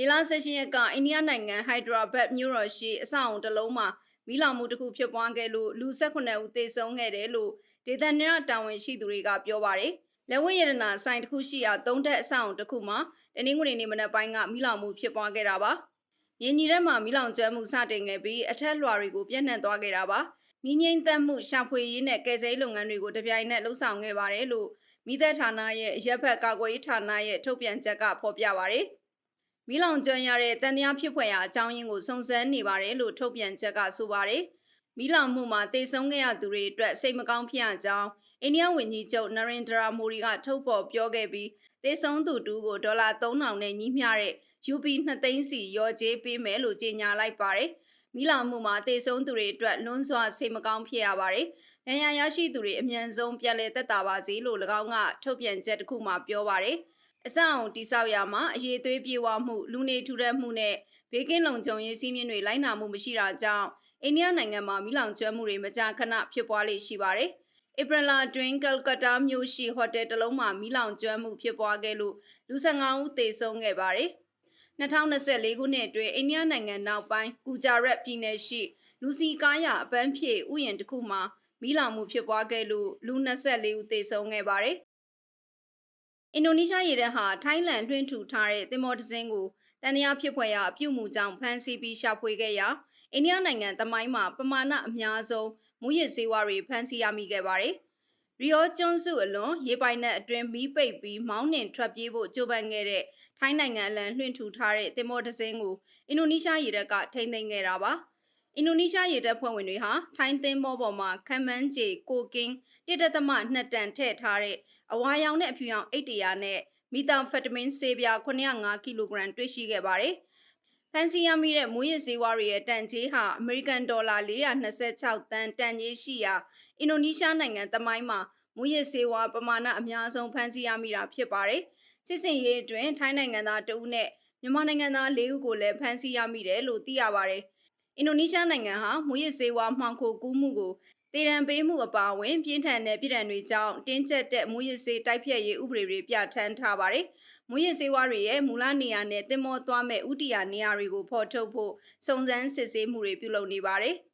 မေလ16ရက်ကအိန္ဒိယနိုင်ငံဟိုက်ဒရာဘတ်မြို့တော်ရှိအဆောက်အုံတစ်လုံးမှာမိလောင်မှုတစ်ခုဖြစ်ပွားခဲ့လို့လူ18ဦးသေဆုံးခဲ့တယ်လို့ဒေသန္တရတာဝန်ရှိသူတွေကပြောပါတယ်။လက်ဝဲရတနာဆိုင်တစ်ခုရှိရာသုံးထပ်အဆောက်အုံတစ်ခုမှာတနင်္ဂနွေနေ့မနက်ပိုင်းကမိလောင်မှုဖြစ်ပွားခဲ့တာပါ။မြင်းကြီးထဲမှာမိလောင်ကျွမ်းမှုစတင်ခဲ့ပြီးအထက်လွှာတွေကိုပြန့်နှံ့သွားခဲ့တာပါ။မိငိမ့်သက်မှုရှာဖွေရေးနဲ့ကယ်ဆယ်ရေးလုပ်ငန်းတွေကိုတပြိုင်နက်လှုပ်ဆောင်ခဲ့ပါတယ်လို့မိသက်ဌာနရဲ့ရပ်ဖက်ကာကွယ်ရေးဌာနရဲ့ထုတ်ပြန်ချက်ကဖော်ပြပါတယ်။ မိလောင်ကျွမ်းရတဲ့တန်တရားဖြစ်ဖွယ်ရာအကြောင်းရင်းကိုစုံစမ်းနေပါတယ်လို့ထုတ်ပြန်ချက်ကဆိုပါတယ်။မိလောင်မှုမှာတေဆုံးခဲ့ရသူတွေအတွက်စိတ်မကောင်းဖြစ်ရကြောင်းအိန္ဒိယဝန်ကြီးချုပ်နရင်ဒရာမိုရီကထုတ်ဖော်ပြောခဲ့ပြီးတေဆုံးသူတူကိုဒေါ်လာ3000နဲ့ညီမျှတဲ့ UP 2သိန်းစီရော်ကြေးပေးမယ်လို့ကြေညာလိုက်ပါတယ်။မိလောင်မှုမှာတေဆုံးသူတွေအတွက်လွန်းစွာစိတ်မကောင်းဖြစ်ရပါတယ်။ဒဏ်ရာရရှိသူတွေအမြန်ဆုံးပြန်လည်သက်သာပါစေလို့၎င်းကထုတ်ပြန်ချက်တစ်ခုမှပြောပါတယ်။ အဆောက်အုံတိဆောက်ရာမှာအရေးသွေးပြေဝမှုလူနေထူထပ်မှုနဲ့ဘေးကင်းလုံခြုံရေးစည်းမျဉ်းတွေလိုက်နာမှုမရှိတာကြောင့်အိန္ဒိယနိုင်ငံမှာမိလောင်ကျွမ်းမှုတွေမကြာခဏဖြစ်ပွားလေရှိပါတယ်။ဧပြီလအတွင်းကယ်လ်ကတ္တာမြို့ရှိဟိုတယ်တစ်လုံးမှာမိလောင်ကျွမ်းမှုဖြစ်ပွားခဲ့လို့လူ15ဦးသေဆုံးခဲ့ပါတယ်။2024ခုနှစ်အတွင်းအိန္ဒိယနိုင်ငံနောက်ပိုင်းကူဂျာရက်ပြည်နယ်ရှိလူစီကားရအပန်းဖြေဥယျာဉ်တစ်ခုမှာမိလောင်မှုဖြစ်ပွားခဲ့လို့လူ24ဦးသေဆုံးခဲ့ပါတယ်။ အင်ဒိုနီးရှားရေတပ်ဟာထိုင်းလန်လွှင့်ထူထားတဲ့သင်္ဘောတစ်စင်းကိုတန်တရားဖြစ်ဖွယ်ရာအပြုတ်မှုကြောင့်ဖမ်းဆီးပြီးရှာဖွေခဲ့ရာအိန္ဒိယနိုင်ငံသမိုင်းမှာပမာဏအများဆုံးမူရစ်စေဝါတွေဖမ်းဆီးရမိခဲ့ပါတယ်။ရီယိုကျွန်းစုအလွန်ရေပိုင်နက်အတွင်းမီးပိတ်ပြီးမောင်းနှင်ထွက်ပြေးဖို့ကြိုးပမ်းခဲ့တဲ့ထိုင်းနိုင်ငံအလံလွှင့်ထူထားတဲ့သင်္ဘောတစ်စင်းကိုအင်ဒိုနီးရှားရေတပ်ကထိန်းသိမ်းခဲ့တာပါ။ အင်ဒိုနီးရှားရေတပ်ဖွဲ့ဝင်တွေဟာထိုင်းသင်္ဘောပေါ်မှာခံမှန်းကြေကိုကင်းတစ်တသမ2တန်ထည့်ထားတဲ့အဝါရောင်နဲ့အဖြူရောင်အိတ်တရာနဲ့မီတာဖက်တမင်းဆေးပြား905ကီလိုဂရမ်တွေ့ရှိခဲ့ပါတယ်။ဖန်စီရမိတဲ့မူရစ်ဈေးဝါးတွေရဲ့တန်ကြေးဟာအမေရိကန်ဒေါ်လာ426တန်တန်ကြေးရှိရာအင်ဒိုနီးရှားနိုင်ငံသမိုင်းမှာမူရစ်ဈေးဝါးပမာဏအများဆုံးဖန်စီရမိတာဖြစ်ပါတယ်။စစ်စင်ရေးအတွင်းထိုင်းနိုင်ငံသားတဦးနဲ့မြန်မာနိုင်ငံသား၄ဦးကိုလည်းဖမ်းဆီးရမိတယ်လို့သိရပါတယ်။ အင်ဒိုနီးရှားနိုင်ငံဟာမူရစ်ဈေးဝါးမှောင်ခိုကူးမှုကိုတေရန်ပေးမှုအပါအဝင်ပြင်းထန်တဲ့ပြည်ထန်တွေကြောင့်တင်းကျပ်တဲ့မူရစ်စေးတိုက်ဖြတ်ရေးဥပဒေတွေပြဋ္ဌာန်းထားပါတယ်။မူရစ်စေးဝါးတွေရဲ့မူလနေရာနဲ့တင်မောသွားမဲ့ဥတီယာနေရာတွေကိုဖော်ထုတ်ဖို့စုံစမ်းစစ်ဆေးမှုတွေပြုလုပ်နေပါတယ်။